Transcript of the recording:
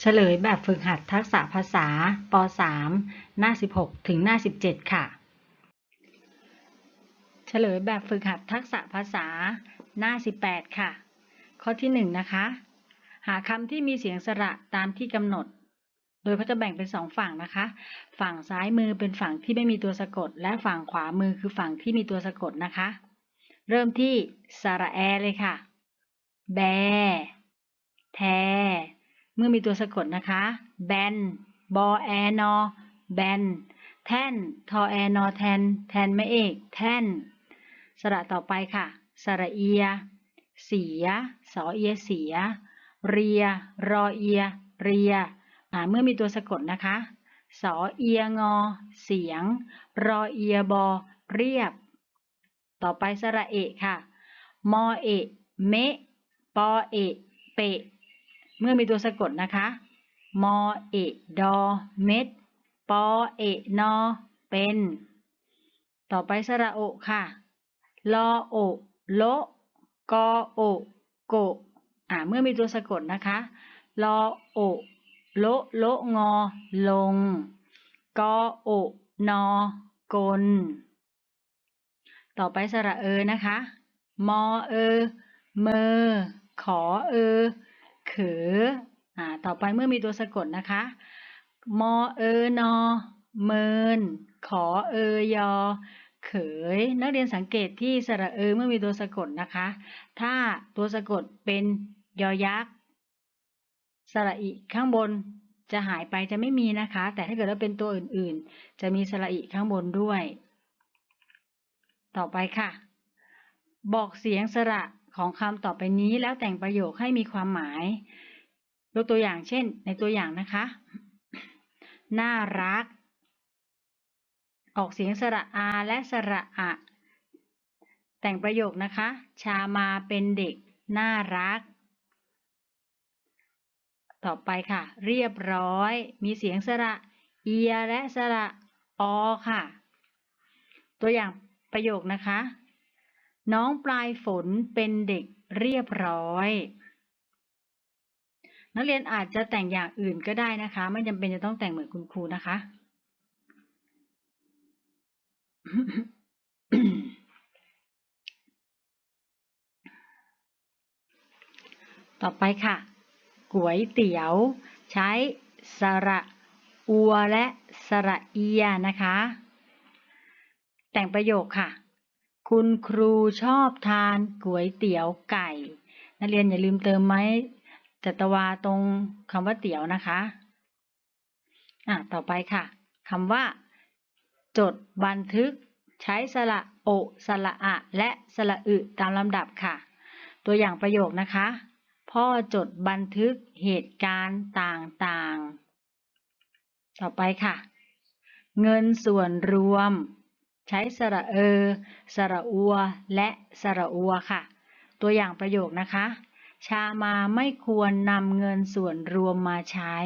เฉลยแบบฝึกหัดทักษะภาษาป .3 หน้า 16 ถึงหน้า 17 ค่ะ เฉลยแบบฝึกหัดทักษะภาษาหน้า 18 ค่ะ ข้อที่ 1 นะคะ หาคำที่มีเสียงสระตามที่กำหนด โดยเขาจะแบ่งเป็นสองฝั่งนะคะ ฝั่งซ้ายมือเป็นฝั่งที่ไม่มีตัวสะกด และฝั่งขวามือคือฝั่งที่มีตัวสะกดนะคะ เริ่มที่สระแอเลยค่ะ แบ แท มื่อมีตัวสะกดนะคะแบนบอแอนอแบนแท่นทอแอนอแทน แทนไม่เอก แท่น สระต่อไปค่ะ สระเอีย เสีย สอเอียเสีย เรีย รอเอีย เรียเมื่อมีตัวสะกดนะคะ สอเอียงอ เสียง รอเอียบอ เรียบ ต่อไปสระเอะค่ะ มอเอะ เมะ ปอเอะ เปะ เมื่อมีตัวสะกดนะคะ มอเอดอเม็ด ปอเอนอ เป็น ต่อไปสระโอค่ะ ลอโอโลกอโอโกอ่าเมื่อมีตัวสะกดนะคะ ลอโอโลโลงอ ลง กอโอนอกล ต่อไปสระเอนะคะ มอเอ เมอ ขอเอ เขออ่าต่อไปเมื่อมีตัวสะกดนะคะ มอเออนอเมิน ขอเอยอ เขย นักเรียนสังเกตที่สระเออเมื่อมีตัวสะกดนะคะ ถ้าตัวสะกดเป็นยอยักษ์สระอิข้างบนจะหายไปจะไม่มีนะคะ แต่ถ้าเกิดว่าเป็นตัวอื่นๆ จะมีสระอิข้างบนด้วย ต่อไปค่ะ บอกเสียงสระ ของคำต่อไปนี้แล้วแต่งประโยคให้มีความหมาย ยกตัวอย่างเช่น ในตัวอย่างนะคะ น่ารัก ออกเสียงสระอาและสระอะ แต่งประโยคนะคะ ชามาเป็นเด็ก น่ารัก ต่อไปค่ะ เรียบร้อย มีเสียงสระเอียและสระอค่ะ ตัวอย่างประโยคนะคะ น้องปลายฝนเป็นเด็กเรียบร้อย นักเรียนอาจจะแต่งอย่างอื่นก็ได้นะคะ ไม่จำเป็นจะต้องแต่งเหมือนคุณครูนะคะ ต่อไปค่ะก๋วยเตี๋ยว ใช้สระอัวและสระเอียนะคะ แต่งประโยคค่ะ คุณครูชอบทานก๋วยเตี๋ยวไก่ นักเรียนอย่าลืมเติมไม้จัตวาตรงคำว่าเตี๋ยวนะคะ อะ ต่อไปค่ะคำว่า จดบันทึก ใช้สระโอ สระอะ และสระอึตามลำดับค่ะ ตัวอย่างประโยคนะคะ พ่อจดบันทึกเหตุการณ์ต่างๆ ต่อไปค่ะ เงินส่วนรวม ใช้สระเออ สระอัว และสระอัวค่ะ ตัวอย่างประโยคนะคะ ชามาไม่ควรนำเงินส่วนรวมมาใช้